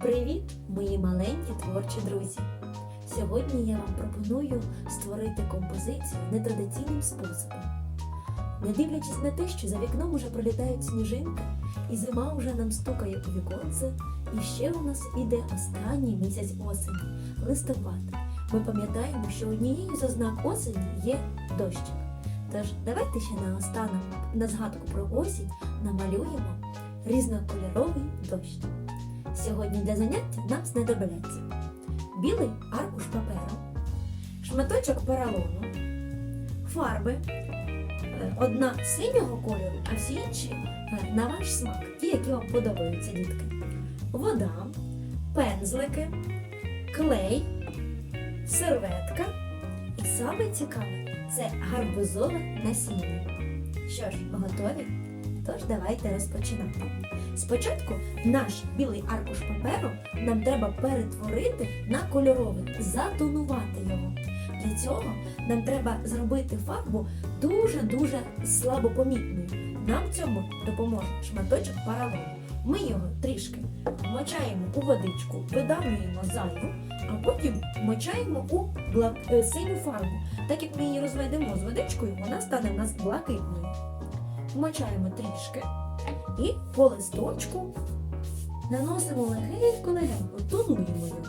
Привіт, мої маленькі творчі друзі! Сьогодні я вам пропоную створити композицію нетрадиційним способом. Не дивлячись на те, що за вікном уже пролітають сніжинки, і зима вже нам стукає у віконце, і ще у нас іде останній місяць осені листопад. Ми пам'ятаємо, що однією з ознак осені є дощик. Тож давайте ще наостанок на згадку про осінь намалюємо різнокольоровий дощ. Сьогодні для заняття нам знадобляться білий аркуш паперу, шматочок поролону, фарби, е, одна синього кольору, а всі інші е, на ваш смак, ті, які вам подобаються, дітки. Вода, пензлики, клей, серветка і саме цікаве це гарбузове насіння. Що ж, готові? Тож давайте розпочинати. Спочатку наш білий аркуш паперу нам треба перетворити на кольоровий, затонувати його. Для цього нам треба зробити фарбу дуже-дуже слабопомітною. Нам цьому допоможе шматочок поролону. Ми його трішки вмочаємо у водичку, видавлюємо зайву, а потім вмочаємо у бла- е, синю фарбу. Так як ми її розведемо з водичкою, вона стане в нас блакитною. Вмочаємо трішки і по листочку наносимо легенько-легенько, тонуємо його,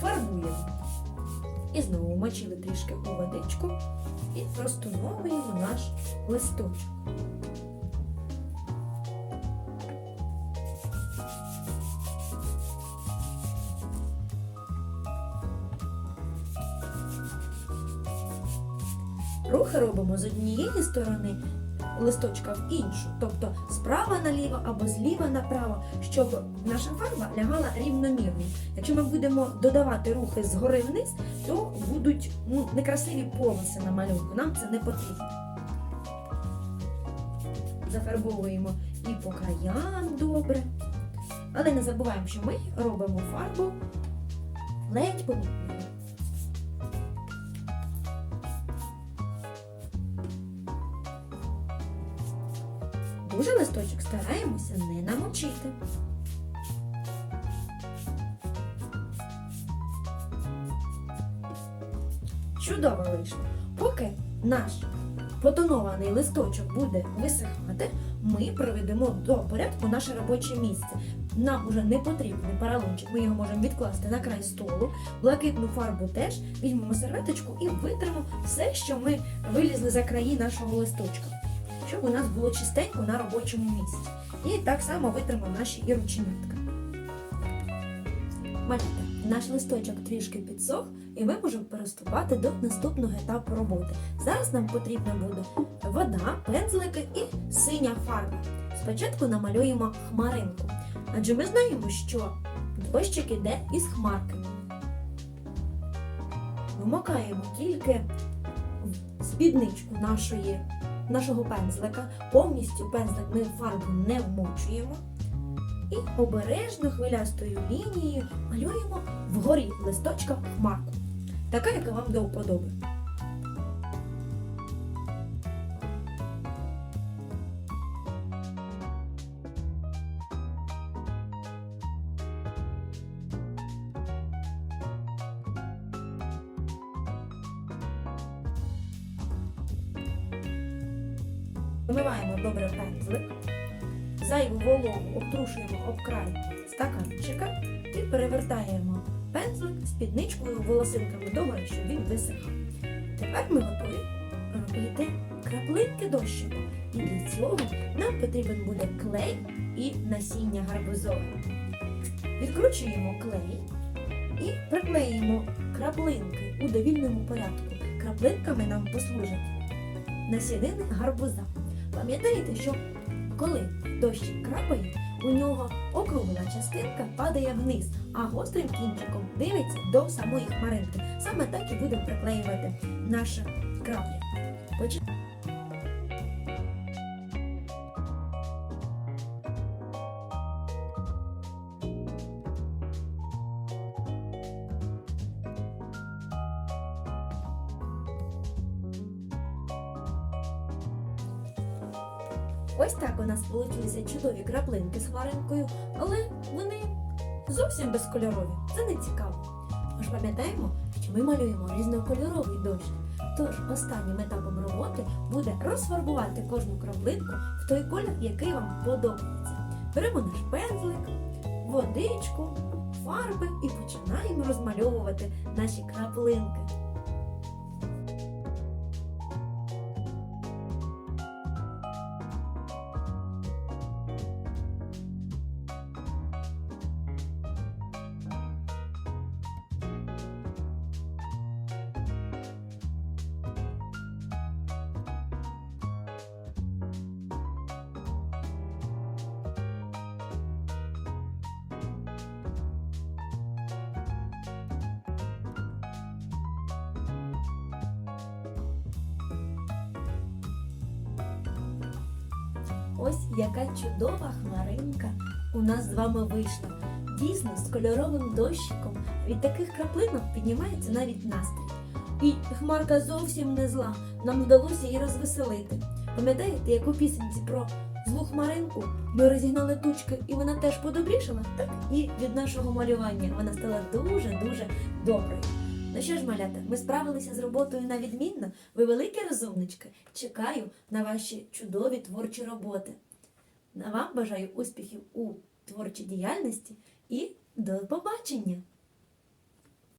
фарбуємо. І знову вмочили трішки у водичку і розтоновуємо наш листочок. Рухи робимо з однієї сторони листочка в іншу, тобто справа наліво або зліва направо, щоб наша фарба лягала рівномірно. Якщо ми будемо додавати рухи згори вниз, то будуть ну, некрасиві полоси на малюнку. Нам це не потрібно. Зафарбовуємо і по краям добре. Але не забуваємо, що ми робимо фарбу ледь помітною. Дуже листочок стараємося не намочити. Чудово вийшло. Поки наш потонований листочок буде висихати, ми проведемо до порядку наше робоче місце. Нам уже не потрібний паралончик, ми його можемо відкласти на край столу, блакитну фарбу теж, візьмемо серветочку і витримо все, що ми вилізли за краї нашого листочка щоб у нас було чистенько на робочому місці. І так само витримо наші і рученятка. Малята, наш листочок трішки підсох, і ми можемо переступати до наступного етапу роботи. Зараз нам потрібна буде вода, пензлики і синя фарба. Спочатку намалюємо хмаринку, адже ми знаємо, що дощик іде із хмарками. Вмокаємо тільки спідничку нашої нашого пензлика. Повністю пензлик ми фарбу не вмочуємо. І обережно хвилястою лінією малюємо вгорі листочка хмарку. Така, яка вам до вподоби. Вимиваємо добре пензлик, зайву вологу обтрушуємо об край стаканчика і перевертаємо пензлик спідничкою волосинками догори, щоб він висихав. Тепер ми готові робити краплинки дощику. І для цього нам потрібен буде клей і насіння гарбузове. Відкручуємо клей і приклеїмо краплинки у довільному порядку. Краплинками нам послужать насінини гарбуза. Пам'ятаєте, що коли дощ крапає, у нього округла частинка падає вниз, а гострим кінчиком дивиться до самої хмаринки. Саме так і будемо приклеювати наші краплі. Ось так у нас вийшли чудові краплинки з хмаринкою, але вони зовсім безкольорові. Це не цікаво. Ми ж пам'ятаємо, що ми малюємо різнокольоровий дощ. Тож останнім етапом роботи буде розфарбувати кожну краплинку в той колір, який вам подобається. Беремо наш пензлик, водичку, фарби і починаємо розмальовувати наші краплинки. Ось яка чудова хмаринка у нас з вами вийшла. Дійсно, з кольоровим дощиком від таких краплинок піднімається навіть настрій. І хмарка зовсім не зла. Нам вдалося її розвеселити. Пам'ятаєте, як у пісенці про злу хмаринку ми розігнали тучки, і вона теж подобрішала? Так і від нашого малювання вона стала дуже-дуже доброю. Ну що ж, малята, ми справилися з роботою на відмінно. Ви великі розумнички. Чекаю на ваші чудові творчі роботи. На вам бажаю успіхів у творчій діяльності і до побачення!